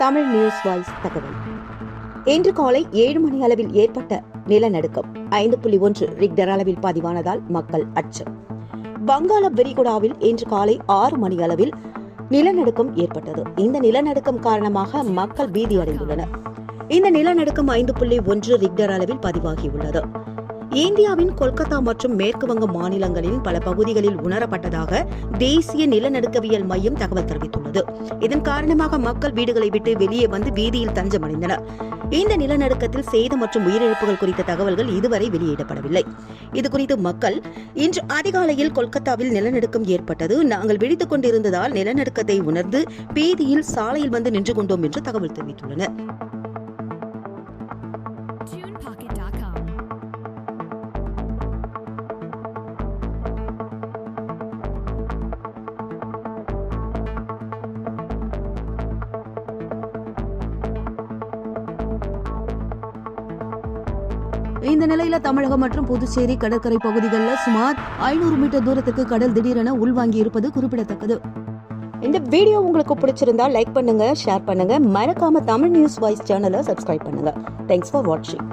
Tamil news voice தகவல். இன்று காலை ஏழு மணி அளவில் ஏற்பட்ட நிலநடுக்கம் ஐந்து புள்ளி ஒன்று ரிக்டர் அளவில் பதிவானதால் மக்கள் அச்சம். வங்காள விரிகுடாவில் இன்று காலை ஆறு மணி அளவில் நிலநடுக்கம் ஏற்பட்டது. இந்த நிலநடுக்கம் காரணமாக மக்கள் பீதியடைந்துள்ளனர். இந்த நிலநடுக்கம் ஐந்து புள்ளி ஒன்று ரிக்டர் அளவில் பதிவாகியுள்ளது. இந்தியாவின் கொல்கத்தா மற்றும் மேற்கு வங்க மாநிலங்களின் பல பகுதிகளில் உணரப்பட்டதாக தேசிய நிலநடுக்கவியல் மையம் தகவல் தெரிவித்துள்ளது. இதன் காரணமாக மக்கள் வீடுகளை விட்டு வெளியே வந்து வீதியில் தஞ்சமடைந்தனர். இந்த நிலநடுக்கத்தில் சேதம் மற்றும் உயிரிழப்புகள் குறித்த தகவல்கள் இதுவரை வெளியிடப்படவில்லை. இதுகுறித்து மக்கள் இன்று அதிகாலையில் கொல்கத்தாவில் நிலநடுக்கம் ஏற்பட்டது. நாங்கள் விழித்துக் கொண்டிருந்ததால் நிலநடுக்கத்தை உணர்ந்து பீதியில் சாலையில் வந்து நின்று கொண்டோம் என்று தகவல் தெரிவித்துள்ளனர். இந்த நிலையில தமிழகம் மற்றும் புதுச்சேரி கடற்கரை பகுதிகளில் சுமார் ஐநூறு மீட்டர் தூரத்துக்கு கடல் திடீரென உள்வாங்கி இருப்பது குறிப்பிடத்தக்கது. இந்த வீடியோ உங்களுக்கு பிடிச்சிருந்தா லைக் பண்ணுங்க ஷேர் பண்ணுங்க. மறக்காம தமிழ் நியூஸ் வாய்ஸ் சேனலை சப்ஸ்கிரைப் பண்ணுங்க. தேங்க்ஸ் ஃபார் வாட்சிங்